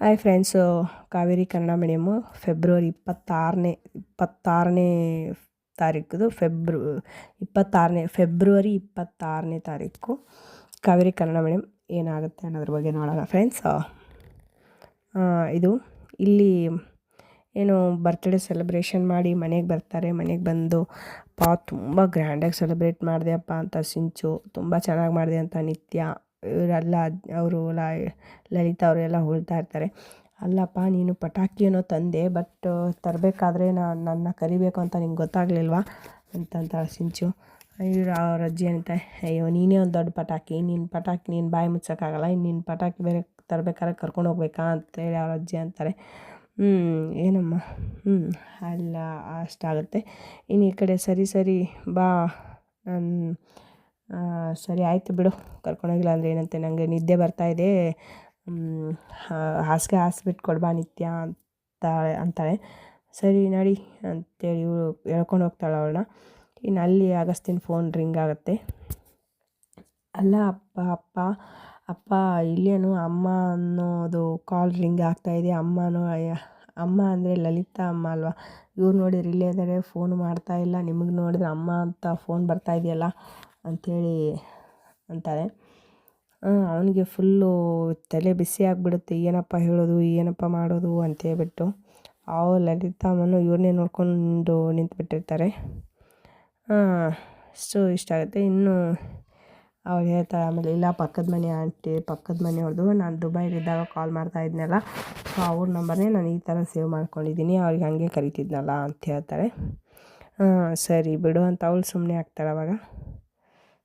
Hi friends Kaveri Kannada medium February ಇಪ್ಪತ್ತಾರನೇ ಇಪ್ಪತ್ತಾರನೇ ತಾರೀಕು ಫೆಬ್ರ ಇಪ್ಪತ್ತಾರನೇ ಫೆಬ್ರವರಿ ಇಪ್ಪತ್ತಾರನೇ ತಾರೀಕು ಕಾವೇರಿ ಕನ್ನಡ ಮೀಡಿಯಮ್ ಏನಾಗುತ್ತೆ ಅನ್ನೋದ್ರ ಬಗ್ಗೆ ನೋಡೋಣ ಫ್ರೆಂಡ್ಸ್ ಇದು ಇಲ್ಲಿ ಏನು ಬರ್ತ್ಡೇ ಸೆಲೆಬ್ರೇಷನ್ ಮಾಡಿ ಮನೆಗೆ ಬರ್ತಾರೆ ಮನೆಗೆ ಬಂದು ಪಾ ತುಂಬ ಗ್ರ್ಯಾಂಡಾಗಿ ಸೆಲೆಬ್ರೇಟ್ ಮಾಡಿದೆಯಪ್ಪ ಅಂತ ಸಿಂಚು ತುಂಬ ಚೆನ್ನಾಗಿ ಮಾಡಿದೆ ಅಂತ ನಿತ್ಯ ಇವರೆಲ್ಲ ಅವರು ಲಲಿತಾ ಅವರೆಲ್ಲ ಹೊಳ್ತಾ ಇರ್ತಾರೆ. ಅಲ್ಲಪ್ಪ, ನೀನು ಪಟಾಕಿ ಏನೋ ತಂದೆ ಬಟ್ ತರಬೇಕಾದ್ರೆ ನಾನು ನನ್ನ ಕರಿಬೇಕು ಅಂತ ನಿಂಗೆ ಗೊತ್ತಾಗಲಿಲ್ವಾ? ಅಂತಂತ ಸಿಂಚು. ಇವ್ರು ಅವ್ರ ಅಜ್ಜಿ ಅಂತ. ಅಯ್ಯೋ, ನೀನೇ ಒಂದು ದೊಡ್ಡ ಪಟಾಕಿ. ನಿನ್ನ ಪಟಾಕಿ ನೀನು ಬಾಯಿ ಮುಚ್ಚೋಕ್ಕಾಗಲ್ಲ. ಇನ್ನು ನಿನ್ನ ಪಟಾಕಿ ಬೇರೆ ತರಬೇಕಾದ್ರೆ ಕರ್ಕೊಂಡು ಹೋಗ್ಬೇಕಾ ಅಂತೇಳಿ ಅವ್ರ ಅಜ್ಜಿ ಅಂತಾರೆ. ಹ್ಞೂ ಏನಮ್ಮ? ಹ್ಞೂ ಅಲ್ಲ, ಅಷ್ಟಾಗುತ್ತೆ. ಇನ್ನು ಈ ಕಡೆ ಸರಿ ಸರಿ, ಬಾ. ನಾನು ಸರಿ ಆಯಿತು ಬಿಡು, ಕರ್ಕೊಂಡೋಗಿಲ್ಲ ಅಂದರೆ ಏನಂತೆ ನನಗೆ ನಿದ್ದೆ ಬರ್ತಾಯಿದೆ ಹಾಸಿಗೆ ಹಾಸ್ಬಿಟ್ಟು ಕೊಡ್ಬಾ ನಿತ್ಯ ಅಂತ ಅಂತಾಳೆ. ಸರಿ ನಡಿ ಅಂತೇಳಿ ಇವಳು ಎಳ್ಕೊಂಡು ಹೋಗ್ತಾಳೆ ಅವಳನ್ನ. ಇನ್ನು ಅಲ್ಲಿ ಅಗಸ್ತಿನ ಫೋನ್ ರಿಂಗ್ ಆಗುತ್ತೆ. ಅಲ್ಲ, ಅಪ್ಪ ಅಪ್ಪ ಅಪ್ಪ, ಇಲ್ಲೇನು ಅಮ್ಮ ಅನ್ನೋದು ಕಾಲ್ ರಿಂಗ್ ಆಗ್ತಾಯಿದೆ ಅಮ್ಮನೋ ಅಮ್ಮ ಅಂದರೆ ಲಲಿತಾ ಅಮ್ಮ ಅಲ್ವಾ? ಇವ್ರು ನೋಡಿದ್ರೆ ಇಲ್ಲೇ ಇದ್ದಾರೆ ಫೋನ್ ಮಾಡ್ತಾ ಇಲ್ಲ. ನಿಮಗೆ ನೋಡಿದ್ರೆ ಅಮ್ಮ ಅಂತ ಫೋನ್ ಬರ್ತಾ ಇದೆಯಲ್ಲ? ಅಂಥೇಳಿ ಅಂತಾಳೆ ಅವನಿಗೆ ಫುಲ್ಲು ತಲೆ ಬಿಸಿ ಆಗಿಬಿಡುತ್ತೆ. ಏನಪ್ಪ ಹೇಳೋದು, ಏನಪ್ಪ ಮಾಡೋದು ಅಂತೇಳ್ಬಿಟ್ಟು ಅವು ಲಲಿತಮ್ಮನು ಇವ್ರನ್ನೇ ನೋಡಿಕೊಂಡು ನಿಂತುಬಿಟ್ಟಿರ್ತಾರೆ. ಇಷ್ಟ ಆಗುತ್ತೆ. ಇನ್ನು ಅವ್ರು ಹೇಳ್ತಾರೆ ಆಮೇಲೆ, ಇಲ್ಲ, ಪಕ್ಕದ ಮನೆ ಆಂಟಿ, ಪಕ್ಕದ ಮನೆಯವ್ರದ್ದು ನಾನು ದುಬೈಲಿದ್ದಾಗ ಕಾಲ್ ಮಾಡ್ತಾ ಇದ್ನಲ್ಲ ಸೊ ಅವ್ರ ನಂಬರ್ನೇ ನಾನು ಈ ಥರ ಸೇವ್ ಮಾಡ್ಕೊಂಡಿದ್ದೀನಿ. ಅವ್ರಿಗೆ ಹಾಗೆ ಕರಿತಿದ್ನಲ್ಲ ಅಂತ ಹೇಳ್ತಾಳೆ ಸರಿ ಬಿಡು ಅಂತ ಅವಳು ಸುಮ್ಮನೆ ಆಗ್ತಾಳೆ ಅವಾಗ.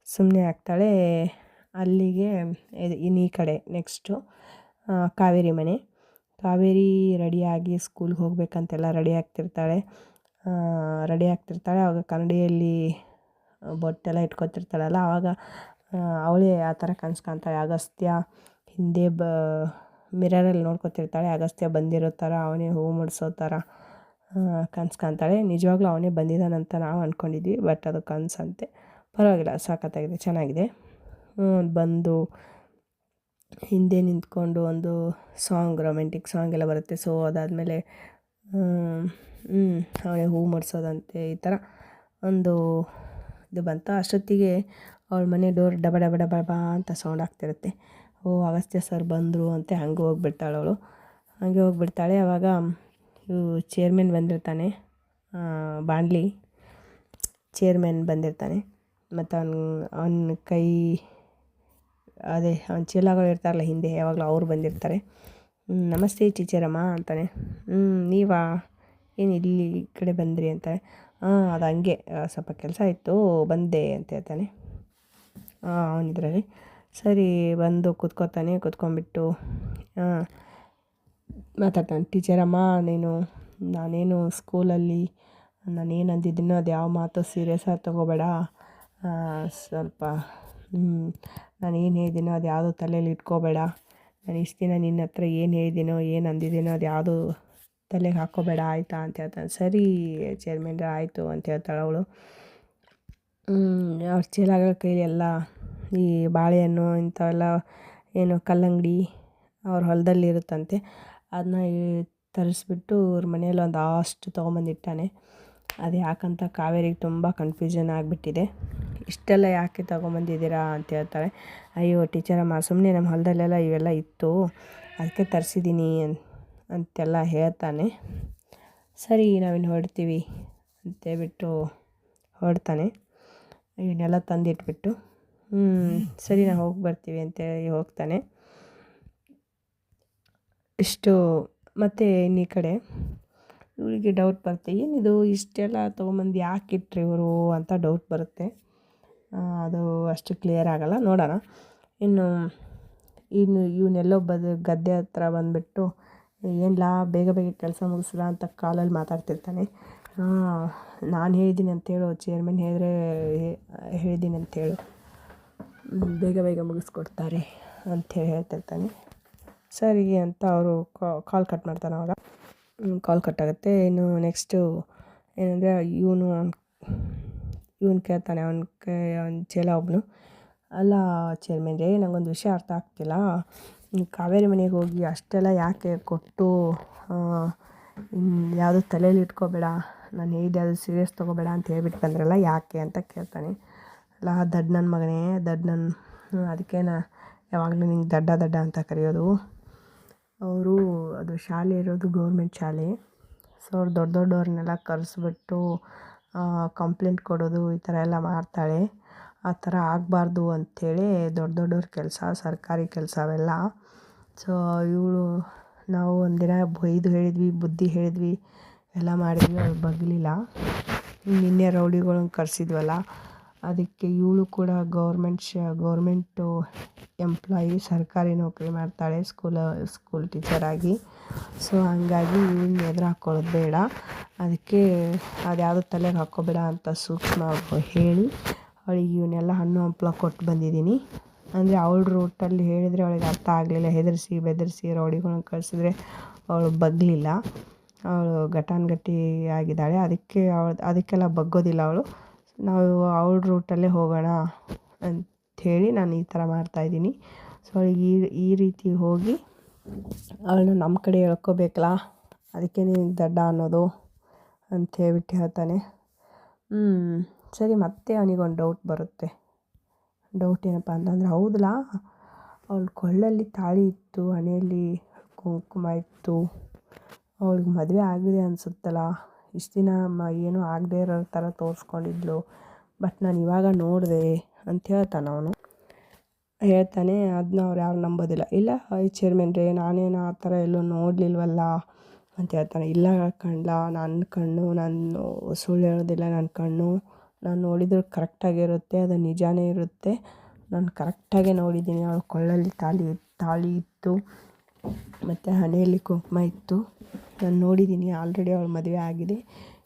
ಸುಮ್ಮನೆ ಆಗ್ತಾಳೆ, ಅಲ್ಲಿಗೆ ಇನ್ನು ಈ ಕಡೆ ನೆಕ್ಸ್ಟು ಕಾವೇರಿ ಮನೆ. ಕಾವೇರಿ ರೆಡಿಯಾಗಿ ಸ್ಕೂಲ್ಗೆ ಹೋಗಬೇಕಂತೆಲ್ಲ ರೆಡಿ ಆಗ್ತಿರ್ತಾಳೆ. ರೆಡಿ ಆಗ್ತಿರ್ತಾಳೆ. ಆವಾಗ ಕನ್ನಡಿಯಲ್ಲಿ ಬೊಟ್ಟೆಲ್ಲ ಇಟ್ಕೊತಿರ್ತಾಳಲ್ಲ ಆವಾಗ ಅವಳೇ ಆ ಥರ ಕನಸು ಕಾಣ್ತಾಳೆ. ಅಗಸ್ತ್ಯ ಹಿಂದೆ ಬ ಮಿರರಲ್ಲಿ ನೋಡ್ಕೊತಿರ್ತಾಳೆ. ಅಗಸ್ತ್ಯ ಬಂದಿರೋ ಥರ, ಅವನೇ ಹೂ ಮುಡಿಸೋ ಥರ ಕನಸು ಕಾಣ್ತಾಳೆ. ನಿಜವಾಗ್ಲೂ ಅವನೇ ಬಂದಿದ್ದಾನಂತ ನಾವು ಅಂದ್ಕೊಂಡಿದ್ವಿ ಬಟ್ ಅದು ಕನಸಂತೆ. ಪರವಾಗಿಲ್ಲ ಸಖತ್ತಾಗಿದೆ ಚೆನ್ನಾಗಿದೆ. ಬಂದು ಹಿಂದೆ ನಿಂತ್ಕೊಂಡು ಒಂದು ಸಾಂಗ್ ರೊಮ್ಯಾಂಟಿಕ್ ಸಾಂಗ್ ಎಲ್ಲ ಬರುತ್ತೆ. ಸೊ ಅದಾದಮೇಲೆ ಅವಳಿಗೆ ಹೂ ಮುಡ್ಸೋದಂತೆ ಈ ಥರ ಒಂದು ಇದು ಬಂತು. ಅಷ್ಟೊತ್ತಿಗೆ ಅವಳ ಮನೆ ಡೋರ್ ಡಬ ಡಬ ಡಬ ಬಾ ಅಂತ ಸೌಂಡ್ ಆಗ್ತಿರುತ್ತೆ. ಓ, ಅಗಸ್ತ್ಯ ಸರ್ ಬಂದರು ಅಂತ ಹಂಗೆ ಹೋಗ್ಬಿಡ್ತಾಳೆ ಅವಳು. ಹಾಗೆ ಹೋಗ್ಬಿಡ್ತಾಳೆ. ಆವಾಗ ಇವು ಚೇರ್ಮನ್ ಬಂದಿರ್ತಾನೆ ಬಾಂಡ್ಲಿ ಚೇರ್ಮನ್ ಬಂದಿರ್ತಾನೆ. ಮತ್ತು ಅವ್ನ, ಅವನ ಕೈ, ಅದೇ ಅವ್ನ ಚೀಲಗಳು ಇರ್ತಾರಲ್ಲ ಹಿಂದೆ, ಯಾವಾಗಲೂ ಅವ್ರು ಬಂದಿರ್ತಾರೆ. ನಮಸ್ತೆ ಟೀಚರಮ್ಮ ಅಂತಾನೆ. ಹ್ಞೂ ನೀವಾ? ಏನು ಇಲ್ಲಿ ಈ ಕಡೆ ಬಂದಿರಿ ಅಂತ ಹಾಂ, ಅದು ಹಂಗೆ ಸ್ವಲ್ಪ ಕೆಲಸ ಇತ್ತು, ಬಂದೆ ಅಂತ ಹೇಳ್ತಾನೆ. ಹಾಂ ಅವನಿದ್ರಲ್ಲಿ ಸರಿ, ಬಂದು ಕೂತ್ಕೋತಾನೆ, ಕೂತ್ಕೊಂಡ್ಬಿಟ್ಟು ಮಾತಾಡ್ತಾನೆ. ಟೀಚರಮ್ಮ ನೀನು, ನಾನೇನು ಸ್ಕೂಲಲ್ಲಿ ನಾನೇನು ಅಂದಿದ್ದೀನೋ ಅದು ಯಾವ ಮಾತು ಸೀರಿಯಸ್ಸಾಗಿ ತೊಗೋಬೇಡ. ಸ್ವಲ್ಪ ನಾನು ಏನು ಹೇಳಿದ್ದೀನೋ ಅದು ಯಾವುದೂ ತಲೆಯಲ್ಲಿ ಇಟ್ಕೋಬೇಡ. ನಾನು ಇಷ್ಟು ದಿನ ನಿನ್ನ ಹತ್ರ ಏನು ಹೇಳಿದ್ದೀನೋ ಏನು ಅಂದಿದ್ದೀನೋ ಅದು ಯಾವುದೂ ತಲೆಗೆ ಹಾಕೋಬೇಡ, ಆಯಿತಾ ಅಂತ ಹೇಳ್ತಾನೆ. ಸರಿ ಚೇರ್ಮನ್ ಆಯಿತು ಅಂತ ಹೇಳ್ತಾಳೆ ಅವಳು. ಅವ್ರ ಚೀಲಗಳ ಎಲ್ಲ ಈ ಬಾಳೆಹಣ್ಣು ಇಂಥವೆಲ್ಲ ಏನು ಕಲ್ಲಂಗಡಿ ಅವ್ರ ಹೊಲದಲ್ಲಿ ಇರುತ್ತಂತೆ ಅದನ್ನ ತರಿಸ್ಬಿಟ್ಟು ಅವ್ರ ಮನೆಯಲ್ಲಿ ಒಂದು ಅಷ್ಟು ತೊಗೊಂಬಂದಿಟ್ಟಾನೆ. ಅದು ಯಾಕಂತ ಕಾವೇರಿಗೆ ತುಂಬ ಕನ್ಫ್ಯೂಷನ್ ಆಗಿಬಿಟ್ಟಿದೆ. ಇಷ್ಟೆಲ್ಲ ಯಾಕೆ ತೊಗೊಂಬಂದಿದ್ದೀರಾ ಅಂತ ಹೇಳ್ತಾರೆ, ಅಯ್ಯೋ ಟೀಚರಮ್ಮ ಸುಮ್ಮನೆ ನಮ್ಮ ಹೊಲದಲ್ಲೆಲ್ಲ ಇವೆಲ್ಲ ಇತ್ತು, ಅದಕ್ಕೆ ತರಿಸಿದ್ದೀನಿ ಅಂತೆಲ್ಲ ಹೇಳ್ತಾನೆ. ಸರಿ, ನಾವಿನ್ನು ಹೊಡ್ತೀವಿ ಅಂತೇಳ್ಬಿಟ್ಟು ಹೊಡ್ತಾನೆ ಇವನ್ನೆಲ್ಲ ತಂದಿಟ್ಬಿಟ್ಟು ಹ್ಞೂ ಸರಿ ನಾವು ಹೋಗಿ ಬರ್ತೀವಿ ಅಂತೇಳಿ ಹೋಗ್ತಾನೆ. ಇಷ್ಟು, ಮತ್ತು ಇನ್ನು ಈ ಕಡೆ ಇವರಿಗೆ ಡೌಟ್ ಬರುತ್ತೆ, ಏನಿದು, ಇಷ್ಟೆಲ್ಲ ತೊಗೊಂಬಂದು ಯಾಕೆ ಇಟ್ರಿ ಇವರು? ಅಂತ ಡೌಟ್ ಬರುತ್ತೆ. ಅದು ಅಷ್ಟು ಕ್ಲಿಯರ್ ಆಗಲ್ಲ, ನೋಡೋಣ. ಇನ್ನು ಇನ್ನು ಇವನ್ನೆಲ್ಲೋ ಬದ ಗದ್ದೆ ಹತ್ರ ಬಂದುಬಿಟ್ಟು ಏನಿಲ್ಲ ಬೇಗ ಬೇಗ ಕೆಲಸ ಮುಗಿಸ್ಲಾ ಅಂತ ಕಾಲಲ್ಲಿ ಮಾತಾಡ್ತಿರ್ತಾನೆ. ನಾನು ಹೇಳಿದ್ದೀನಿ ಅಂತೇಳು ಚೇರ್ಮನ್ ಹೇಳಿದ್ರೆ ಹೇಳಿದ್ದೀನಿ ಅಂತೇಳು ಬೇಗ ಬೇಗ ಮುಗಿಸ್ಕೊಡ್ತಾರೆ ಅಂಥೇಳಿ ಹೇಳ್ತಿರ್ತಾನೆ. ಸರಿ ಅಂತ ಅವರು ಕಾಲ್ ಕಟ್ ಮಾಡ್ತಾನೆ ಅವಾಗ. ಕಾಲ್ ಕಟ್ ಆಗುತ್ತೆ. ಇನ್ನು ನೆಕ್ಸ್ಟು ಏನಂದರೆ, ಇವನು ಇವನು ಕೇಳ್ತಾನೆ, ಅವನ ಕೈ, ಅವ್ನ ಚೇಲ ಒಬ್ಬನು ಅಲ್ಲ ಚೇರ್ಮನ್ರೇ ನನಗೊಂದು ವಿಷಯ ಅರ್ಥ ಆಗ್ತಿಲ್ಲ. ಕಾವೇರಿ ಮನೆಗೆ ಹೋಗಿ ಅಷ್ಟೆಲ್ಲ ಯಾಕೆ ಕೊಟ್ಟು ಯಾವುದು ತಲೆಯಲ್ಲಿ ಇಟ್ಕೋಬೇಡ, ನಾನು ಹೇಳಿದೆ ಅದು ಸೀರಿಯಸ್ ತೊಗೋಬೇಡ ಅಂತ ಹೇಳ್ಬಿಟ್ಟು ಬಂದ್ರಲ್ಲ, ಯಾಕೆ ಅಂತ ಕೇಳ್ತಾನೆ. ಅಲ್ಲ ದಡ್ಡ ನನ್ನ ಮಗನೇ ದಡ್ಡ ನನ್ನ ಅದಕ್ಕೆ ನಾ ಯಾವಾಗಲೂ ನಿಂಗೆ ದಡ್ಡ ದಡ್ಡ ಅಂತ ಕರೆಯೋದು. ಅವರು, ಅದು ಶಾಲೆ ಇರೋದು ಗೌರ್ಮೆಂಟ್ ಶಾಲೆ. ಸೊ ಅವ್ರು ದೊಡ್ಡ ದೊಡ್ಡವ್ರನ್ನೆಲ್ಲ ಕರೆಸ್ಬಿಟ್ಟು ಕಂಪ್ಲೇಂಟ್ ಕೊಡೋದು ಈ ಥರ ಎಲ್ಲ ಮಾಡ್ತಾಳೆ. ಆ ಥರ ಆಗಬಾರ್ದು ಅಂಥೇಳಿ ದೊಡ್ಡ ದೊಡ್ಡವ್ರ ಕೆಲಸ, ಸರ್ಕಾರಿ ಕೆಲಸ ಅವೆಲ್ಲ. ಸೊ ಇವಳು ನಾವು ಒಂದಿನ ಬೈದು ಹೇಳಿದ್ವಿ, ಬುದ್ಧಿ ಹೇಳಿದ್ವಿ, ಎಲ್ಲ ಮಾಡಿದ್ವಿ, ಅವ್ಳು ಬಗ್ಲಿಲ್ಲ. ನಿನ್ನೆ ರೌಡಿಗಳನ್ನ ಕರೆಸಿದ್ವಲ್ಲ, ಅದಕ್ಕೆ ಇವಳು ಕೂಡ ಗೌರ್ಮೆಂಟ್ ಶ ಗೌರ್ಮೆಂಟು ಎಂಪ್ಲಾಯಿ ಸರ್ಕಾರಿ ನೌಕರಿ ಮಾಡ್ತಾಳೆ ಸ್ಕೂಲ ಸ್ಕೂಲ್ ಟೀಚರಾಗಿ ಸೊ ಹಂಗಾಗಿ ಇವ್ನ ಎದುರು ಹಾಕ್ಕೊಳ್ಳೋದು ಬೇಡ. ಅದಕ್ಕೆ ಅದ್ಯಾವುದು ತಲೆಗೆ ಹಾಕ್ಕೋಬೇಡ ಅಂತ ಸೂಕ್ಷ್ಮ ಹೇಳಿ ಅವಳಿಗೆ ಇವನ್ನೆಲ್ಲ ಹಣ್ಣು ಹಂಪಲ ಕೊಟ್ಟು ಬಂದಿದ್ದೀನಿ. ಅಂದರೆ ಅವಳ ರೂಟಲ್ಲಿ ಹೇಳಿದರೆ ಅವಳಿಗೆ ಅರ್ಥ ಆಗಲಿಲ್ಲ. ಹೆದರಿಸಿ, ಬೆದರಿಸಿ ರೌಡಿಗಳನ್ನ ಕಳಿಸಿದ್ರೆ ಅವಳು ಬಗ್ಲಿಲ್ಲ. ಅವಳು ಘಟಾನ್ಗಟ್ಟಿ ಆಗಿದ್ದಾಳೆ. ಅದಕ್ಕೆ ಅವಳು, ಅದಕ್ಕೆಲ್ಲ ಬಗ್ಗೋದಿಲ್ಲ ಅವಳು. ನಾವು ಅವಳ ರೂಟಲ್ಲೇ ಹೋಗೋಣ ಅಂಥೇಳಿ ನಾನು ಈ ಥರ ಮಾಡ್ತಾಯಿದ್ದೀನಿ ಸೊ ಅವಳಿಗೆ ಈ ಈ ರೀತಿ ಹೋಗಿ ಅವಳನ್ನ ನಮ್ಮ ಕಡೆ ಎಳ್ಕೊಬೇಕಲ್ಲ? ಅದಕ್ಕೆ ನೀನು ದಡ್ಡ ಅನ್ನೋದು ಅಂತ ಹೇಳ್ಬಿಟ್ಟು ಹೇಳ್ತಾನೆ. ಹ್ಞೂ ಸರಿ, ಮತ್ತೆ ಅವನಿಗೊಂದು ಡೌಟ್ ಬರುತ್ತೆ. ಡೌಟ್ ಏನಪ್ಪ ಅಂತಂದರೆ ಹೌದಲ್ಲ ಅವಳ ಕೊಳ್ಳಲ್ಲಿ ತಾಳಿ ಇತ್ತು, ಹಣೆಯಲ್ಲಿ ಕುಂಕುಮ ಇತ್ತು. ಅವಳಿಗೆ ಮದುವೆ ಆಗಿದೆ ಅನಿಸುತ್ತಲ್ಲ? ಇಷ್ಟು ದಿನ ಮ, ಏನೂ ಆಗದೇ ಇರೋ ಥರ ತೋರಿಸ್ಕೊಂಡಿದ್ಲು. ಬಟ್ ನಾನು ಇವಾಗ ನೋಡಿದೆ ಅಂತ ಹೇಳ್ತಾನೆ ಅವನು. ಹೇಳ್ತಾನೆ ಅದನ್ನ ಅವ್ರು ಯಾರು ನಂಬೋದಿಲ್ಲ. ಇಲ್ಲ ಈ ಚೇರ್ಮನ್ರೇ ನಾನೇನು ಆ ಥರ ಎಲ್ಲೂ ನೋಡಲಿಲ್ವಲ್ಲ? ಅಂತ ಹೇಳ್ತಾನೆ. ಇಲ್ಲ ಕಣ್ಲ ನನ್ನ ಕಣ್ಣು, ನಾನು ಸುಳ್ಳು ಹೇಳೋದಿಲ್ಲ ನನ್ನ ಕಣ್ಣು. ನಾನು ನೋಡಿದ್ರೆ ಕರೆಕ್ಟಾಗಿರುತ್ತೆ ಅದು ನಿಜಾನೇ ಇರುತ್ತೆ. ನಾನು ಕರೆಕ್ಟಾಗೆ ನೋಡಿದ್ದೀನಿ ಅವಳ ಕೊಳ್ಳಲ್ಲಿ ತಾಳಿ ತಾಳಿ ಇತ್ತು. ಮತ್ತು ಹಣೆಯಲ್ಲಿ ಕುಂಕುಮ ಇತ್ತು. ನಾನು ನೋಡಿದ್ದೀನಿ ಆಲ್ರೆಡಿ ಅವಳ ಮದುವೆ ಆಗಿದೆ.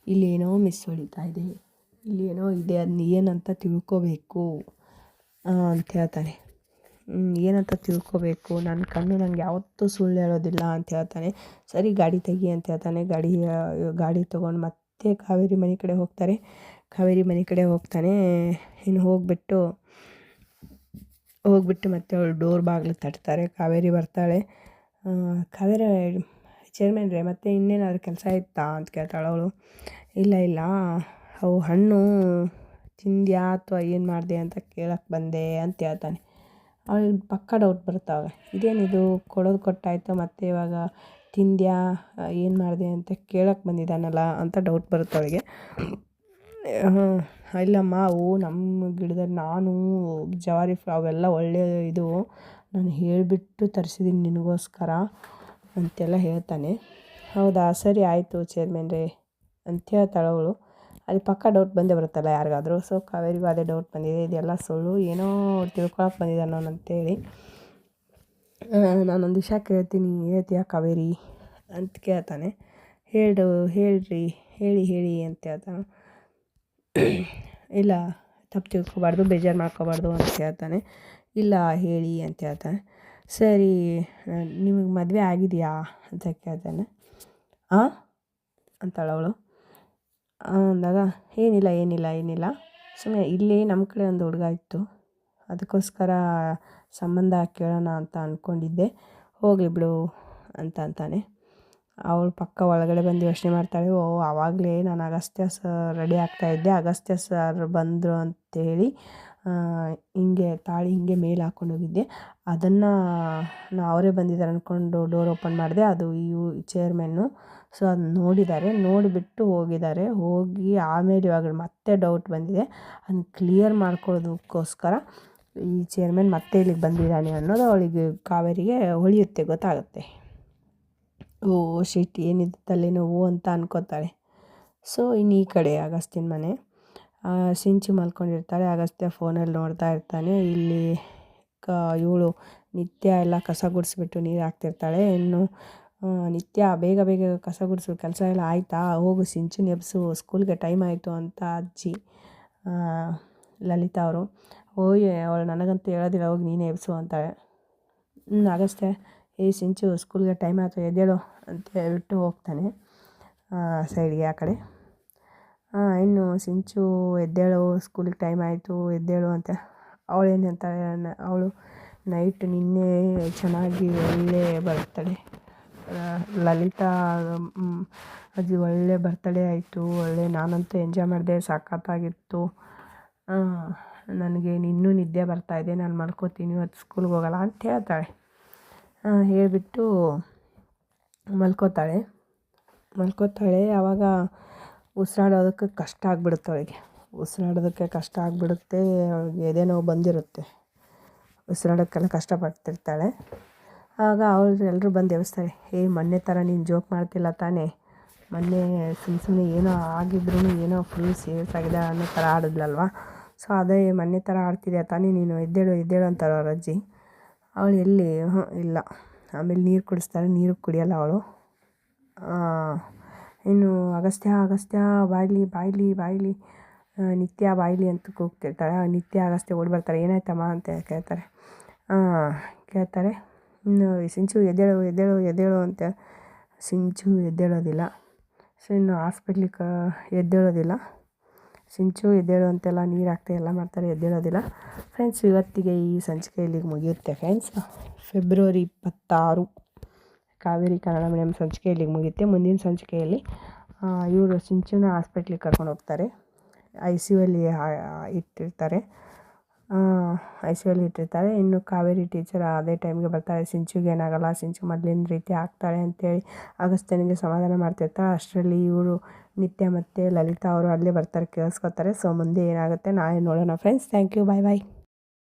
ಇಲ್ಲೇನೋ ಮಿಸ್ ಹೊಡಿತಾ ಇದೆ. ಇಲ್ಲೇನೋ ಇದೆ ಅದನ್ನ ಏನಂತ ತಿಳ್ಕೋಬೇಕು? ಅಂತ ಹೇಳ್ತಾನೆ. ಏನಂತ ತಿಳ್ಕೊಬೇಕು? ನನ್ನ ಕಣ್ಣು ನನಗೆ ಯಾವತ್ತೂ ಸುಳ್ಳು ಹೇಳೋದಿಲ್ಲ ಅಂತ ಹೇಳ್ತಾನೆ. ಸರಿ, ಗಾಡಿ ತೆಗಿ ಅಂತ ಹೇಳ್ತಾನೆ. ಗಾಡಿ ಗಾಡಿ ತೊಗೊಂಡು ಮತ್ತೆ ಕಾವೇರಿ ಮನೆ ಕಡೆ ಹೋಗ್ತಾರೆ. ಕಾವೇರಿ ಮನೆ ಕಡೆ ಹೋಗ್ತಾನೆ. ಇನ್ನು ಹೋಗಿಬಿಟ್ಟು, ಹೋಗ್ಬಿಟ್ಟು ಮತ್ತೆ ಅವಳು ಡೋರ್ ಬಾಗಿಲು ತಟ್ತಾರೆ. ಕಾವೇರಿ ಬರ್ತಾಳೆ. ಕಾವೇರಿ ಚೇರ್ಮನ್ರೇ ಮತ್ತೆ ಇನ್ನೇನಾದರೂ ಕೆಲಸ ಇತ್ತಾ ಅಂತ ಕೇಳ್ತಾಳೆ ಅವಳು. ಇಲ್ಲ ಇಲ್ಲ. ಅವು ಹಣ್ಣು ತಿಂದ್ಯಾ ಅಥವಾ ಏನು ಮಾಡಿದೆ ಅಂತ ಕೇಳಕ್ಕೆ ಬಂದೆ ಅಂತ ಹೇಳ್ತಾನೆ. ಅವಳಿಗೆ ಪಕ್ಕ ಡೌಟ್ ಬರ್ತಾವೆ ಇದೇನಿದು ಕೊಡೋದು ಕೊಟ್ಟಾಯಿತು ಮತ್ತೆ ಇವಾಗ ತಿಂದ್ಯಾ, ಏನು ಮಾಡಿದೆ ಅಂತ ಕೇಳಕ್ಕೆ ಬಂದಿದ್ದಾನಲ್ಲ ಅಂತ ಡೌಟ್ ಬರುತ್ತೆ ಅವಳಿಗೆ. ಇಲ್ಲಮ್ಮ, ಅವು ನಮ್ಮ ಗಿಡದಲ್ಲಿ ನಾನು ಜವಾರಿ ಅವೆಲ್ಲ ಒಳ್ಳೆಯ ಇದು. ನಾನು ಹೇಳಿಬಿಟ್ಟು ತರಿಸಿದ್ದೀನಿ ನಿನಗೋಸ್ಕರ ಅಂತೆಲ್ಲ ಹೇಳ್ತಾನೆ. ಹೌದಾ? ಸರಿ ಆಯಿತು ಚೇರ್ಮನ್ರೇ, ಅಂತ ಹೇಳ್ತಾಳೆ ಅವಳು. ಅಲ್ಲಿ ಪಕ್ಕ ಡೌಟ್ ಬಂದೇ ಬರುತ್ತಲ್ಲ ಯಾರಿಗಾದರೂ. ಸೊ ಕಾವೇರಿಗೂ ಅದೇ ಡೌಟ್ ಬಂದಿದೆ. ಇದೆಲ್ಲ ಸುಳ್ಳು. ಏನೋ ತಿಳ್ಕೊಳಕ್ಕೆ ಬಂದಿದೆ ಅವನು ಅಂತೇಳಿ ನಾನೊಂದು ವಿಷಯ ಕೇಳ್ತೀನಿ. ಹೇಳ್ತೀಯಾ ಕಾವೇರಿ? ಅಂತ ಕೇಳ್ತಾನೆ. ಹೇಳು ಹೇಳ್ರಿ, ಹೇಳಿ ಹೇಳಿ ಅಂತ ಹೇಳ್ತಾನೆ. ಇಲ್ಲ, ತಪ್ಪು ತಿಳ್ಕೊಬಾರ್ದು, ಬೇಜಾರು ಮಾಡ್ಕೋಬಾರ್ದು ಅಂತ ಹೇಳ್ತಾನೆ. ಇಲ್ಲ, ಹೇಳಿ ಅಂತ ಹೇಳ್ತಾನೆ. ಸರಿ ನಿಮಗೆ ಮದುವೆ ಆಗಿದೆಯಾ? ಅಂತ ಕೇಳ್ತಾನೆ. ಆಂ? ಅಂತಾಳೆ ಅವಳು. ಅಂದಾಗ ಏನಿಲ್ಲ ಏನಿಲ್ಲ ಏನಿಲ್ಲ. ಸುಮ್ಮನೆ ಇಲ್ಲಿ ನಮ್ಮ ಕಡೆ ಒಂದು ಹುಡುಗ ಇತ್ತು. ಅದಕ್ಕೋಸ್ಕರ ಸಂಬಂಧ ಕೇಳೋಣ ಅಂತ ಅಂದ್ಕೊಂಡಿದ್ದೆ ಹೋಗಲಿ ಬಿಡು ಅಂತ ಅಂತಾನೆ. ಅವಳು ಪಕ್ಕ ಒಳಗಡೆ ಬಂದು ಯೋಚನೆ ಮಾಡ್ತಾಳೆ, ಓ ಆವಾಗಲೇ ನಾನು ಅಗಸ್ತ್ಯ ಸರ್ ರೆಡಿ ಆಗ್ತಾಯಿದ್ದೆ ಅಗಸ್ತ್ಯ ಸರ್ ಬಂದರು ಅಂತೇಳಿ ಹಿಂಗೆ ತಾಳಿ ಹಿಂಗೆ ಮೇಲೆ ಹಾಕ್ಕೊಂಡು ಹೋಗಿದ್ದೆ. ಅದನ್ನು ಅವರೇ ಬಂದಿದ್ದಾರೆ ಅಂದ್ಕೊಂಡು ಡೋರ್ ಓಪನ್ ಮಾಡಿದೆ, ಅದು ಇವು ಚೇರ್ಮೆನ್ನು ಸೊ ಅದು ನೋಡಿದ್ದಾರೆ, ನೋಡಿಬಿಟ್ಟು ಹೋಗಿದ್ದಾರೆ. ಹೋಗಿ ಆಮೇಲೆ ಇವಾಗ ಮತ್ತೆ ಡೌಟ್ ಬಂದಿದೆ. ಅದನ್ನ ಕ್ಲಿಯರ್ ಮಾಡ್ಕೊಳ್ಳೋದಕ್ಕೋಸ್ಕರ ಈ ಚೇರ್ಮನ್ ಮತ್ತೆ ಇಲ್ಲಿಗೆ ಬಂದಿದ್ದಾನೆ ಅನ್ನೋದು ಅವಳಿಗೆ ಕಾವೇರಿಗೆ ಹೊಳೆಯುತ್ತೆ, ಗೊತ್ತಾಗುತ್ತೆ. ಓ ಶಿಟ್ ಏನಿದೆ ತಲೆನೋವು ಅಂತ ಅನ್ಕೋತಾಳೆ. ಸೊ ಇನ್ನು ಈ ಕಡೆ ಅಗಸ್ತಿನ ಮನೆ. ಸಿಂಚು ಮಲ್ಕೊಂಡಿರ್ತಾಳೆ. ಅಗಸ್ತ್ಯ ಫೋನಲ್ಲಿ ನೋಡ್ತಾ ಇರ್ತಾನೆ. ಇಲ್ಲಿ ಕ, ಇವಳು ನಿತ್ಯ ಎಲ್ಲ ಕಸ ಗುಡಿಸ್ಬಿಟ್ಟು ನೀರು ಹಾಕ್ತಿರ್ತಾಳೆ. ಇನ್ನು ನಿತ್ಯ ಬೇಗ ಬೇಗ ಕಸ ಗುಡಿಸು ಕೆಲಸ ಎಲ್ಲ ಆಯಿತಾ? ಹೋಗು ಸಿಂಚು ಎಬ್ಸು ಸ್ಕೂಲ್ಗೆ ಟೈಮ್ ಆಯಿತು ಅಂತ ಅಜ್ಜಿ ಲಲಿತಾ ಅವರು. ಓಯ್ ಅವಳು ನನಗಂತೂ ಹೇಳೋದಿಲ್ಲ, ಹೋಗಿ, ನೀನೇ ಎಬ್ಸು ಅಂತಾಳೆ. ಆಗಷ್ಟೇ. ಏ, ಸಿಂಚು ಸ್ಕೂಲ್ಗೆ ಟೈಮ್ ಆಯಿತು, ಎದ್ದೇಳು ಅಂತ ಹೇಳ್ಬಿಟ್ಟು ಹೋಗ್ತಾನೆ ಸೈಡ್ಗೆ ಆ ಕಡೆ. ಇನ್ನು ಸಿಂಚು, ಎದ್ದೇಳು ಸ್ಕೂಲಿಗೆ ಟೈಮ್ ಆಯಿತು, ಎದ್ದೇಳು ಅಂತ. ಅವಳೇನು ಅಂತಾಳೆ ಅವಳು ನೈಟ್ ನಿನ್ನೆ ಚೆನ್ನಾಗಿ ಒಳ್ಳೆ ಬರ್ತಾಳೆ ಲಲಿತಾ ಅಜ್ಜಿ ಒಳ್ಳೆ ಬರ್ತಡೇ ಆಯಿತು, ಒಳ್ಳೆ ನಾನಂತೂ ಎಂಜಾಯ್ ಮಾಡಿದೆ ಸಖತ್ತಾಗಿತ್ತು ನನಗೆ ಇನ್ನೂ ನಿದ್ದೆ ಬರ್ತಾಯಿದೆ ನಾನು ಮಲ್ಕೋತೀನಿ, ಇವತ್ತು ಸ್ಕೂಲ್ಗೆ ಹೋಗಲ್ಲ ಅಂತ ಹೇಳ್ತಾಳೆ. ಹೇಳಿಬಿಟ್ಟು ಮಲ್ಕೋತಾಳೆ. ಮಲ್ಕೋತಾಳೆ ಆವಾಗ ಉಸಿರಾಡೋದಕ್ಕೆ ಕಷ್ಟ ಆಗ್ಬಿಡುತ್ತೆ ಅವಳಿಗೆ. ಉಸಿರಾಡೋದಕ್ಕೆ ಕಷ್ಟ ಆಗಿಬಿಡುತ್ತೆ, ಅವಳಿಗೆ ಎದೆ ನೋವು ಬಂದಿರುತ್ತೆ. ಉಸಿರಾಡೋಕ್ಕೆಲ್ಲ ಕಷ್ಟಪಡ್ತಿರ್ತಾಳೆ. ಆಗ ಅವ್ರು ಎಲ್ಲರೂ ಬಂದು ಎಬ್ಬಿಸ್ತಾರೆ ಏ, ಮೊನ್ನೆ ಥರ ನೀನು ಜೋಕ್ ಮಾಡ್ತಿಲ್ಲ ತಾನೇ. ಮೊನ್ನೆ ಸುಮ್ಮ ಸುಮ್ಮನೆ ಏನೋ ಆಗಿದ್ರೂ ಏನೋ ಫುಲ್ ಸೀರಿಯಸ್ ಆಗಿದೆ ಅನ್ನೋ ಥರ ಆಡಿದ್ಲಲ್ವ? ಸೊ ಅದೇ ಮೊನ್ನೆ ಥರ ಆಡ್ತಿದ್ಯಾ ತಾನೇ? ನೀನು ಎದ್ದೇಳು ಎದ್ದೇಳು ಅಂತಾರೆ ಅವ್ರ ಅಜ್ಜಿ. ಅವಳು ಎಲ್ಲಿ? ಹ್ಞೂ ಇಲ್ಲ. ಆಮೇಲೆ ನೀರು ಕುಡಿಸ್ತಾರೆ, ನೀರು ಕುಡಿಯಲ್ಲ ಅವಳು. ಇನ್ನು ಅಗಸ್ತ್ಯ ಅಗಸ್ತ್ಯ, ಬಾಯ್ಲಿ ಬಾಯ್ಲಿ ಬಾಯ್ಲಿ ನಿತ್ಯ ಬಾಯ್ಲಿ ಅಂತ ಕೂಗ್ತಿರ್ತಾಳೆ ಆ ನಿತ್ಯ, ಅಗಸ್ತ್ಯ ಓಡಿ ಬರ್ತಾರೆ ಏನಾಯ್ತಮ್ಮ? ಅಂತ ಕೇಳ್ತಾರೆ. ಕೇಳ್ತಾರೆ. ಇನ್ನು ಸಿಂಚು ಎದ್ದೇಳು ಎದ್ದೇಳು ಎದ್ದೇಳು ಅಂತ ಸಿಂಚು ಎದ್ದೇಳೋದಿಲ್ಲ. ಸೊ ಇನ್ನು ಹಾಸ್ಪಿಟ್ಲಿಗೆ ಎದ್ದೇಳೋದಿಲ್ಲ. ಸಿಂಚು ಎದ್ದೇಳು ಅಂತೆಲ್ಲ ನೀರು ಹಾಕ್ತಾ ಎಲ್ಲ ಮಾಡ್ತಾರೆ, ಎದ್ದೇಳೋದಿಲ್ಲ. ಫ್ರೆಂಡ್ಸ್ ಇವತ್ತಿಗೆ ಈ ಸಂಚಿಕೆ ಇಲ್ಲಿಗೆ ಮುಗಿಯುತ್ತೆ ಫ್ರೆಂಡ್ಸ್ ಫೆಬ್ರವರಿ ಇಪ್ಪತ್ತಾರು, ಕಾವೇರಿ ಕನ್ನಡ ಮೀಡಿಯಂ ಸಂಚಿಕೆ ಇಲ್ಲಿಗೆ ಮುಗಿಯುತ್ತೆ. ಮುಂದಿನ ಸಂಚಿಕೆಯಲ್ಲಿ ಇವರು ಸಿಂಚುನ ಹಾಸ್ಪಿಟ್ಲಿಗೆ ಕರ್ಕೊಂಡು ಹೋಗ್ತಾರೆ. ಐ ಸಿ ಯು ಅಲ್ಲಿ ಇಟ್ಟಿರ್ತಾರೆ. ಐ ಸಿ ಯು ಇಟ್ಟಿರ್ತಾರೆ. ಇನ್ನು ಕಾವೇರಿ ಟೀಚರ್ ಅದೇ ಟೈಮ್ಗೆ ಬರ್ತಾರೆ. ಸಿಂಚುಗೆ ಏನಾಗಲ್ಲ, ಸಿಂಚು ಮೊದಲಿನ ರೀತಿ ಆಗ್ತಾಳೆ ಅಂತೇಳಿ ಅಗಸ್ತ್ಯನಿಗೆ ಸಮಾಧಾನ ಮಾಡ್ತಿರ್ತಾಳೆ. ಅಷ್ಟರಲ್ಲಿ ಇವರು ನಿತ್ಯ ಮತ್ತು ಲಲಿತಾ ಅವರು ಅಲ್ಲೇ ಬರ್ತಾರೆ, ಕೇಳಿಸ್ಕೊತಾರೆ. ಸೊ ಮುಂದೆ ಏನಾಗುತ್ತೆ ನಾಳೆ ನೋಡೋಣ friends thank you bye bye